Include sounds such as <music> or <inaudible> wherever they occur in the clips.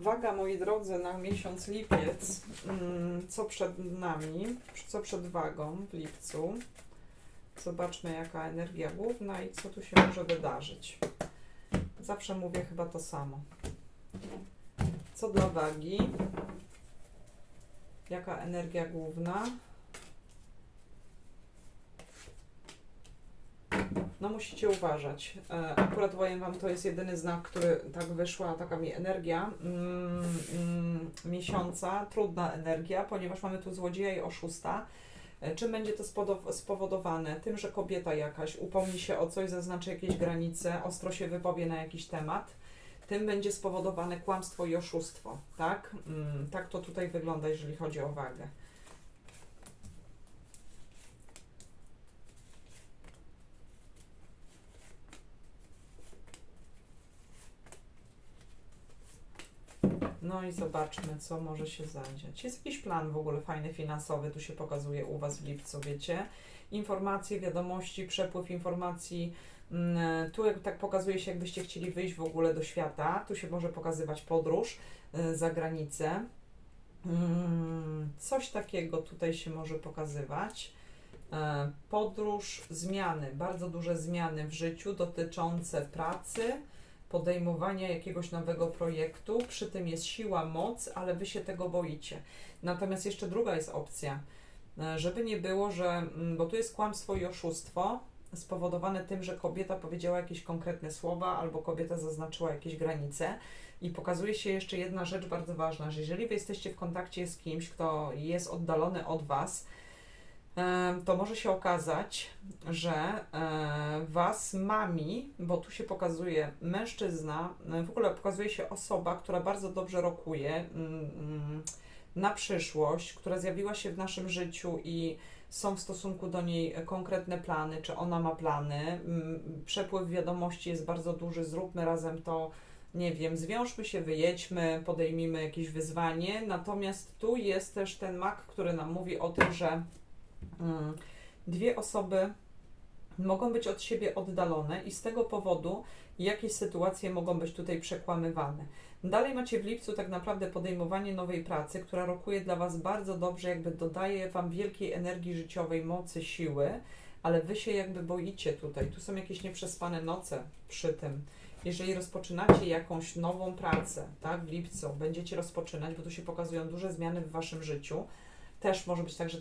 Waga, moi drodzy, na miesiąc lipiec. Mm, Co przed nami? Co przed wagą w lipcu? Zobaczmy, jaka energia główna i co tu się może wydarzyć. Zawsze mówię chyba to samo. Co dla wagi? Jaka energia główna? No musicie uważać. E, Akurat powiem Wam, to jest jedyny znak, który tak wyszła, taka mi energia mm, mm, miesiąca, trudna energia, ponieważ mamy tu złodzieja i oszusta. E, Czym będzie to spowodowane? Tym, że kobieta jakaś upomni się o coś, zaznaczy jakieś granice, ostro się wypowie na jakiś temat. Tym będzie spowodowane kłamstwo i oszustwo, tak? Mm, tak to tutaj wygląda, jeżeli chodzi o wagę. No i zobaczmy, co może się zadziać. Jest jakiś plan w ogóle fajny, finansowy, tu się pokazuje u Was w lipcu, wiecie? Informacje, wiadomości, przepływ informacji. Mm, Tu jak, tak pokazuje się, jakbyście chcieli wyjść w ogóle do świata. Tu się może pokazywać podróż y, za granicę. Mm, Coś takiego tutaj się może pokazywać. E, Podróż, zmiany, bardzo duże zmiany w życiu dotyczące pracy, podejmowania jakiegoś nowego projektu. Przy tym jest siła, moc, ale wy się tego boicie. Natomiast jeszcze druga jest opcja, e, żeby nie było, że, mm, bo tu jest kłamstwo i oszustwo spowodowane tym, że kobieta powiedziała jakieś konkretne słowa albo kobieta zaznaczyła jakieś granice. I pokazuje się jeszcze jedna rzecz bardzo ważna, że jeżeli wy jesteście w kontakcie z kimś, kto jest oddalony od was, to może się okazać, że e, was mami, bo tu się pokazuje mężczyzna, e, w ogóle pokazuje się osoba, która bardzo dobrze rokuje mm, mm, na przyszłość, która zjawiła się w naszym życiu i są w stosunku do niej konkretne plany, czy ona ma plany. Mm, Przepływ wiadomości jest bardzo duży, zróbmy razem to, nie wiem, zwiążmy się, wyjedźmy, podejmijmy jakieś wyzwanie. Natomiast tu jest też ten mak, który nam mówi o tym, że dwie osoby mogą być od siebie oddalone i z tego powodu jakieś sytuacje mogą być tutaj przekłamywane. Dalej macie w lipcu tak naprawdę podejmowanie nowej pracy, która rokuje dla Was bardzo dobrze, jakby dodaje Wam wielkiej energii życiowej, mocy, siły, ale Wy się jakby boicie tutaj. Tu są jakieś nieprzespane noce przy tym. Jeżeli rozpoczynacie jakąś nową pracę, tak, w lipcu, będziecie rozpoczynać, bo tu się pokazują duże zmiany w Waszym życiu, też może być tak, że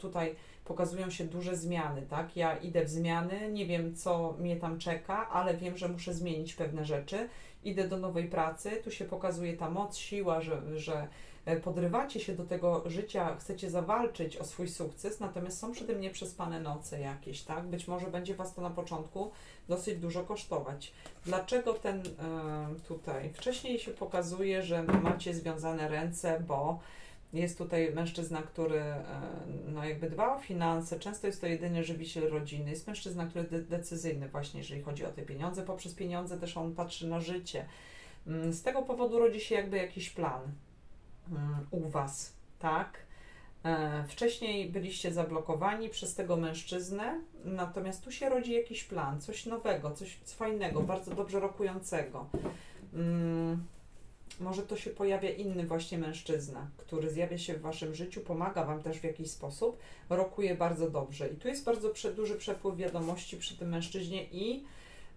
tutaj pokazują się duże zmiany, tak? Ja idę w zmiany, nie wiem, co mnie tam czeka, ale wiem, że muszę zmienić pewne rzeczy. Idę do nowej pracy, tu się pokazuje ta moc, siła, że, że e, podrywacie się do tego życia, chcecie zawalczyć o swój sukces, natomiast są przy tym nieprzespane noce jakieś, tak? Być może będzie Was to na początku dosyć dużo kosztować. Dlaczego ten e, tutaj? Wcześniej się pokazuje, że macie związane ręce, bo jest tutaj mężczyzna, który e, no jakby dba o finanse, często jest to jedyny żywiciel rodziny, jest mężczyzna, który de- decyzyjny właśnie, jeżeli chodzi o te pieniądze, poprzez pieniądze też on patrzy na życie. Mm, Z tego powodu rodzi się jakby jakiś plan mm, u Was, tak? E, Wcześniej byliście zablokowani przez tego mężczyznę, natomiast tu się rodzi jakiś plan, coś nowego, coś fajnego, bardzo dobrze rokującego. Może to się pojawia inny właśnie mężczyzna, który zjawia się w waszym życiu, pomaga wam też w jakiś sposób, rokuje bardzo dobrze. I tu jest bardzo duży przepływ wiadomości przy tym mężczyźnie i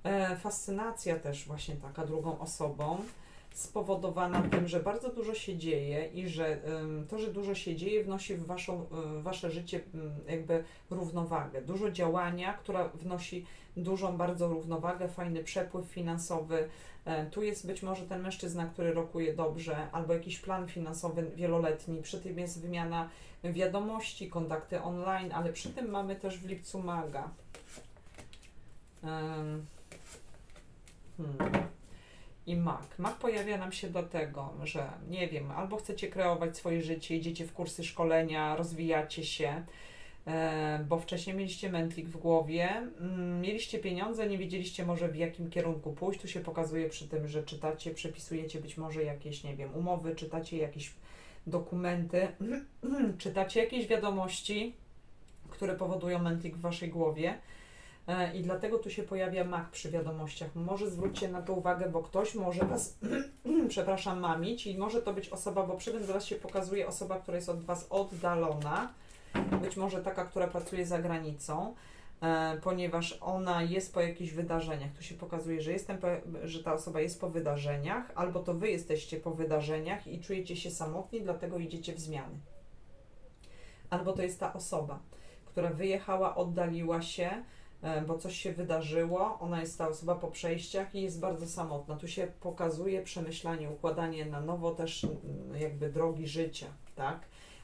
e, fascynacja też właśnie taka drugą osobą, spowodowana tym, że bardzo dużo się dzieje i że to, że dużo się dzieje, wnosi w waszą, y, wasze życie jakby równowagę. Dużo działania, która wnosi dużą bardzo równowagę, fajny przepływ finansowy, E, Tu jest być może ten mężczyzna, który rokuje dobrze, albo jakiś plan finansowy wieloletni. Przy tym jest wymiana wiadomości, kontakty online, ale przy tym mamy też w lipcu maga. Hmm. I mag. Mag pojawia nam się dlatego, że nie wiem, albo chcecie kreować swoje życie, idziecie w kursy szkolenia, rozwijacie się, e, bo wcześniej mieliście mętlik w głowie, mm, mieliście pieniądze, nie wiedzieliście może w jakim kierunku pójść. Tu się pokazuje przy tym, że czytacie, przepisujecie być może jakieś, nie wiem, umowy, czytacie jakieś dokumenty, <clears throat> czytacie jakieś wiadomości, które powodują mętlik w waszej głowie. E, I dlatego tu się pojawia mak przy wiadomościach. Może zwróćcie na to uwagę, bo ktoś może Was, <clears throat> przepraszam, mamić i może to być osoba, bo przy tym zaraz się pokazuje osoba, która jest od Was oddalona, być może taka, która pracuje za granicą, e, ponieważ ona jest po jakichś wydarzeniach. Tu się pokazuje, że, jestem po, że ta osoba jest po wydarzeniach, albo to Wy jesteście po wydarzeniach i czujecie się samotni, dlatego idziecie w zmiany. Albo to jest ta osoba, która wyjechała, oddaliła się, bo coś się wydarzyło, ona jest ta osoba po przejściach i jest bardzo samotna. Tu się pokazuje przemyślanie, układanie na nowo też mm, jakby drogi życia, tak?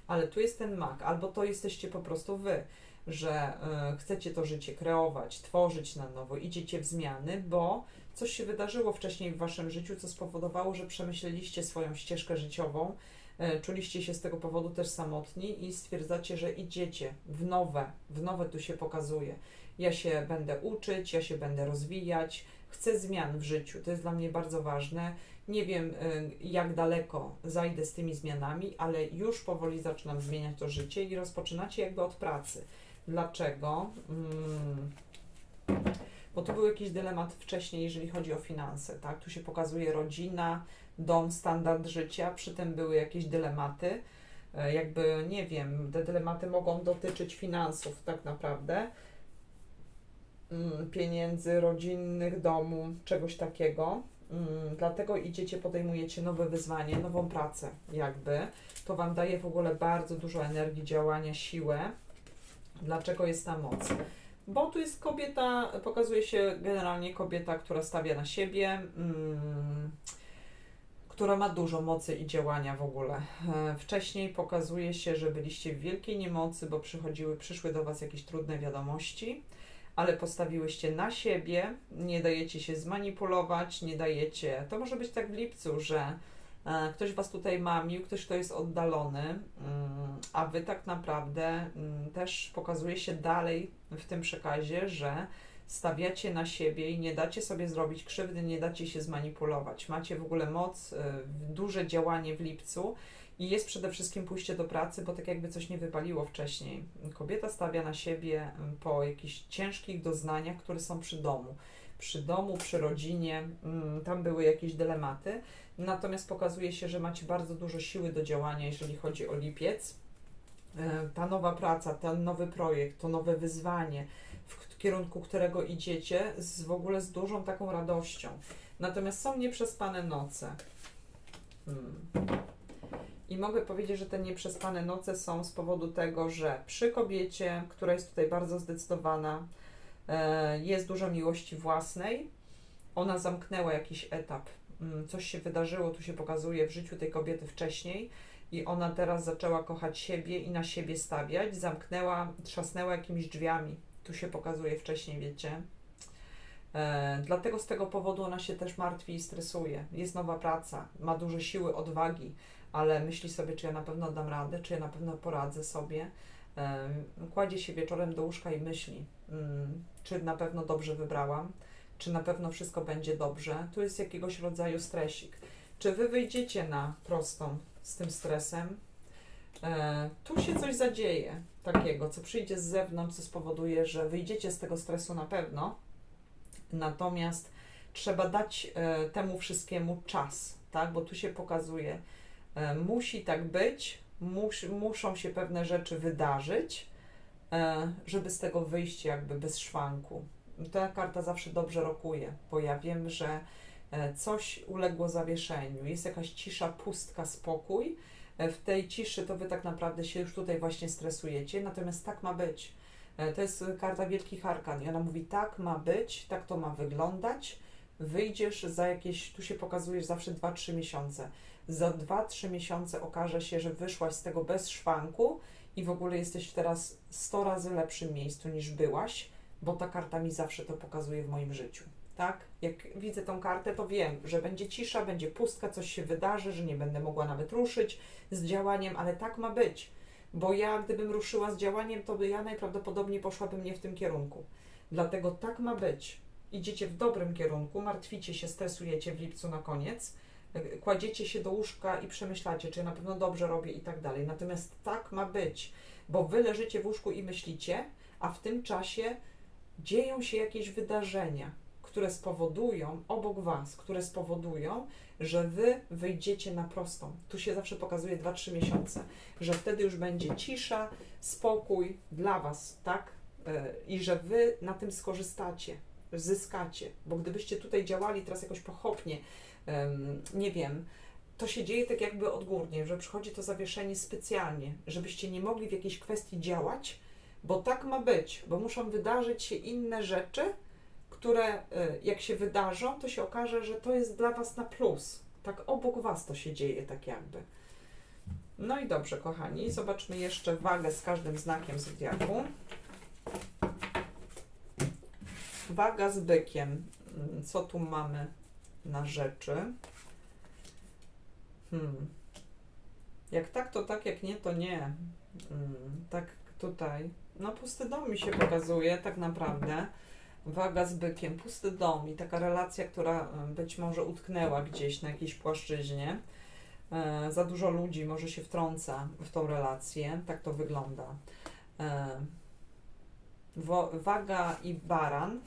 Ale tu jest ten mak, albo to jesteście po prostu wy, że y, chcecie to życie kreować, tworzyć na nowo, idziecie w zmiany, bo coś się wydarzyło wcześniej w waszym życiu, co spowodowało, że przemyśleliście swoją ścieżkę życiową, czuliście się z tego powodu też samotni i stwierdzacie, że idziecie w nowe, w nowe tu się pokazuje. Ja się będę uczyć, ja się będę rozwijać, chcę zmian w życiu, to jest dla mnie bardzo ważne. Nie wiem, y, jak daleko zajdę z tymi zmianami, ale już powoli zaczynam zmieniać to życie i rozpoczynacie jakby od pracy. Dlaczego? Mm, bo tu był jakiś dylemat wcześniej, jeżeli chodzi o finanse, tak? Tu się pokazuje rodzina, dom, standard życia, przy tym były jakieś dylematy. E, Jakby, nie wiem, te dylematy mogą dotyczyć finansów tak naprawdę, Mm, pieniędzy, rodzinnych, domu, czegoś takiego. Mm, Dlatego idziecie, podejmujecie nowe wyzwanie, nową pracę, jakby. To Wam daje w ogóle bardzo dużo energii, działania, siłę. Dlaczego jest ta moc? Bo tu jest kobieta, pokazuje się generalnie kobieta, która stawia na siebie, mm, która ma dużo mocy i działania w ogóle. E, Wcześniej pokazuje się, że byliście w wielkiej niemocy, bo przychodziły, przyszły do Was jakieś trudne wiadomości, ale postawiłyście na siebie, nie dajecie się zmanipulować, nie dajecie. To może być tak w lipcu, że e, ktoś Was tutaj mamił, ktoś, kto jest oddalony, mm, a Wy tak naprawdę mm, też pokazuje się dalej w tym przekazie, że stawiacie na siebie i nie dacie sobie zrobić krzywdy, nie dacie się zmanipulować. Macie w ogóle moc, y, duże działanie w lipcu i jest przede wszystkim pójście do pracy, bo tak jakby coś nie wypaliło wcześniej. Kobieta stawia na siebie y, po jakichś ciężkich doznaniach, które są przy domu. Przy domu, przy rodzinie, mm, tam były jakieś dylematy. Natomiast pokazuje się, że macie bardzo dużo siły do działania, jeżeli chodzi o lipiec. Y, Ta nowa praca, ten nowy projekt, to nowe wyzwanie, kierunku którego idziecie, z, w ogóle z dużą taką radością. Natomiast są nieprzespane noce. Hmm. I mogę powiedzieć, że te nieprzespane noce są z powodu tego, że przy kobiecie, która jest tutaj bardzo zdecydowana, e, jest dużo miłości własnej. Ona zamknęła jakiś etap. Mm, Coś się wydarzyło, tu się pokazuje w życiu tej kobiety wcześniej i ona teraz zaczęła kochać siebie i na siebie stawiać. Zamknęła, trzasnęła jakimiś drzwiami. Tu się pokazuje wcześniej, wiecie. E, dlatego z tego powodu ona się też martwi i stresuje. Jest nowa praca, ma dużo siły, odwagi, ale myśli sobie, czy ja na pewno dam radę, czy ja na pewno poradzę sobie. E, kładzie się wieczorem do łóżka i myśli, mm, czy na pewno dobrze wybrałam, czy na pewno wszystko będzie dobrze. Tu jest jakiegoś rodzaju stresik. Czy wy wyjdziecie na prostą z tym stresem? E, tu się coś zadzieje takiego, co przyjdzie z zewnątrz, co spowoduje, że wyjdziecie z tego stresu na pewno. Natomiast trzeba dać e, temu wszystkiemu czas, tak? Bo tu się pokazuje, e, musi tak być, mus, muszą się pewne rzeczy wydarzyć, e, żeby z tego wyjść jakby bez szwanku. Ta karta zawsze dobrze rokuje, bo ja wiem, że e, coś uległo zawieszeniu, jest jakaś cisza, pustka, spokój. E, W tej ciszy to wy tak naprawdę się już tutaj właśnie stresujecie, natomiast tak ma być. E, To jest karta Wielkich Arkan i ona mówi tak ma być, tak to ma wyglądać. Wyjdziesz za jakieś, tu się pokazujesz zawsze 2-3 miesiące. Za 2-3 miesiące okaże się, że wyszłaś z tego bez szwanku i w ogóle jesteś teraz 100 razy lepszym miejscu niż byłaś, bo ta karta mi zawsze to pokazuje w moim życiu. Tak? Jak widzę tą kartę, to wiem, że będzie cisza, będzie pustka, coś się wydarzy, że nie będę mogła nawet ruszyć z działaniem, ale tak ma być bo ja gdybym ruszyła z działaniem, to by ja najprawdopodobniej poszłabym nie w tym kierunku. Dlatego tak ma być. Idziecie w dobrym kierunku, martwicie się, stresujecie w lipcu na koniec, y, kładziecie się do łóżka i przemyślacie, czy ja na pewno dobrze robię i tak dalej. Natomiast tak ma być, bo wy leżycie w łóżku i myślicie, a w tym czasie dzieją się jakieś wydarzenia, które spowodują, obok Was, które spowodują, że Wy wyjdziecie na prostą. Tu się zawsze pokazuje 2-3 miesiące, że wtedy już będzie cisza, spokój dla Was, tak? E, I że Wy na tym skorzystacie, zyskacie, bo gdybyście tutaj działali teraz jakoś pochopnie, nie wiem, to się dzieje tak jakby odgórnie, że przychodzi to zawieszenie specjalnie, żebyście nie mogli w jakiejś kwestii działać, bo tak ma być, bo muszą wydarzyć się inne rzeczy, które y, jak się wydarzą, to się okaże, że to jest dla Was na plus. Tak obok Was to się dzieje, tak jakby. No i dobrze, kochani, zobaczmy jeszcze wagę z każdym znakiem zodiaku. Waga z bykiem. Mm, Co tu mamy na rzeczy? Hmm. Jak tak, to tak, jak nie, to nie. Mm, tak tutaj. No pusty dom mi się pokazuje tak naprawdę. Waga z bykiem, pusty dom i taka relacja, która y, być może utknęła gdzieś na jakiejś płaszczyźnie. E, za dużo ludzi może się wtrąca w tą relację, tak to wygląda. E, waga i baran.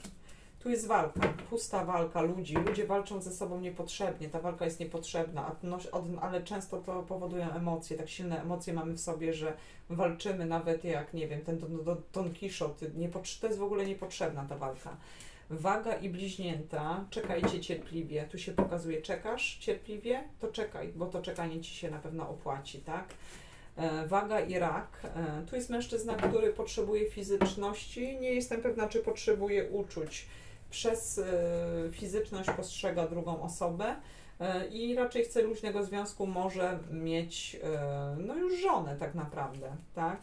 Tu jest walka, pusta walka ludzi. Ludzie walczą ze sobą niepotrzebnie. Ta walka jest niepotrzebna, ale często to powodują emocje. Tak silne emocje mamy w sobie, że walczymy nawet jak, nie wiem, ten Don, Don, Quixote. To jest w ogóle niepotrzebna ta walka. Waga i bliźnięta, czekajcie cierpliwie. Tu się pokazuje, czekasz cierpliwie, to czekaj, bo to czekanie ci się na pewno opłaci, tak? E, Waga i rak. E, Tu jest mężczyzna, który potrzebuje fizyczności. Nie jestem pewna, czy potrzebuje uczuć. Przez e, fizyczność postrzega drugą osobę e, i raczej chce luźnego związku, może mieć e, no już żonę tak naprawdę, tak?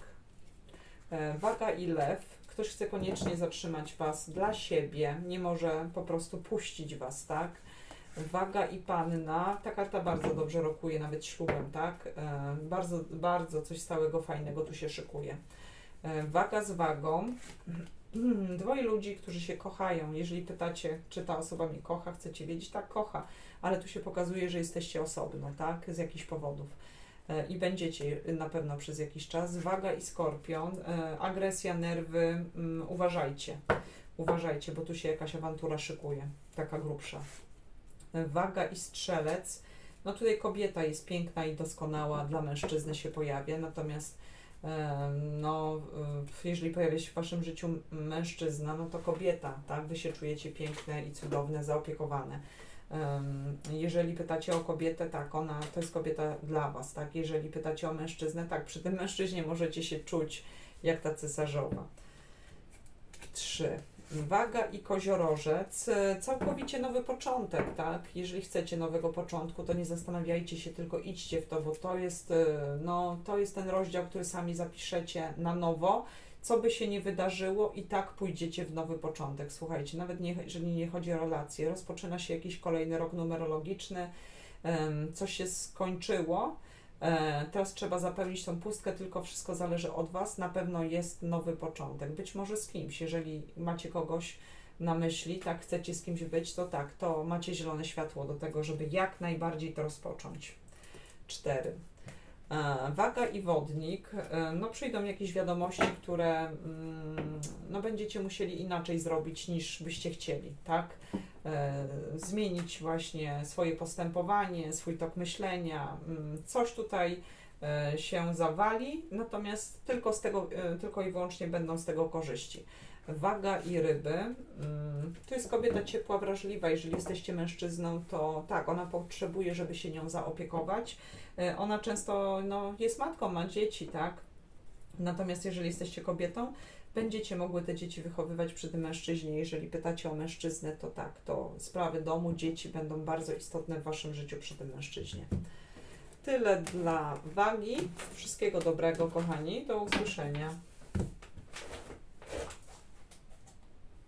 Waga i lew. Ktoś chce koniecznie zatrzymać Was dla siebie, nie może po prostu puścić Was, tak? Waga i panna, ta karta bardzo dobrze rokuje, nawet ślubem, tak? Bardzo, bardzo coś stałego, fajnego tu się szykuje. Waga z wagą. Dwoje ludzi, którzy się kochają. Jeżeli pytacie, czy ta osoba mnie kocha, chcecie wiedzieć, tak, kocha, ale tu się pokazuje, że jesteście osobno, tak? Z jakichś powodów. E, I będziecie na pewno przez jakiś czas. Waga i skorpion, e, agresja, nerwy, mm, uważajcie. Uważajcie, bo tu się jakaś awantura szykuje, taka grubsza. Waga i strzelec. No tutaj kobieta jest piękna i doskonała, dla mężczyzny się pojawia, natomiast no, jeżeli pojawia się w waszym życiu mężczyzna, no to kobieta, tak? Wy się czujecie piękne i cudowne, zaopiekowane. Jeżeli pytacie o kobietę, tak, ona to jest kobieta dla was, tak? Jeżeli pytacie o mężczyznę, tak, przy tym mężczyźnie możecie się czuć jak ta cesarzowa. Trzy. Waga i koziorożec, e, całkowicie nowy początek, tak? Jeżeli chcecie nowego początku, to nie zastanawiajcie się, tylko idźcie w to, bo to jest, e, no, to jest ten rozdział, który sami zapiszecie na nowo. Co by się nie wydarzyło, i tak pójdziecie w nowy początek. Słuchajcie, nawet nie, jeżeli nie chodzi o relacje, rozpoczyna się jakiś kolejny rok numerologiczny, coś się skończyło. E, Teraz trzeba zapełnić tą pustkę, tylko wszystko zależy od Was. Na pewno jest nowy początek. Być może z kimś, jeżeli macie kogoś na myśli, tak, chcecie z kimś być, to tak, to macie zielone światło do tego, żeby jak najbardziej to rozpocząć. Cztery. E, Waga i wodnik, e, no przyjdą jakieś wiadomości, które mm, no będziecie musieli inaczej zrobić niż byście chcieli, tak? E, Zmienić właśnie swoje postępowanie, swój tok myślenia, mm, coś tutaj e, się zawali, natomiast tylko z tego, e, tylko i wyłącznie będą z tego korzyści. Waga i ryby. Mm, To jest kobieta ciepła, wrażliwa. Jeżeli jesteście mężczyzną, to tak, ona potrzebuje, żeby się nią zaopiekować. Ona często no, jest matką, ma dzieci, tak? Natomiast jeżeli jesteście kobietą, będziecie mogły te dzieci wychowywać przy tym mężczyźnie. Jeżeli pytacie o mężczyznę, to tak, to sprawy domu, dzieci będą bardzo istotne w waszym życiu przy tym mężczyźnie. Tyle dla wagi. Wszystkiego dobrego, kochani. Do usłyszenia.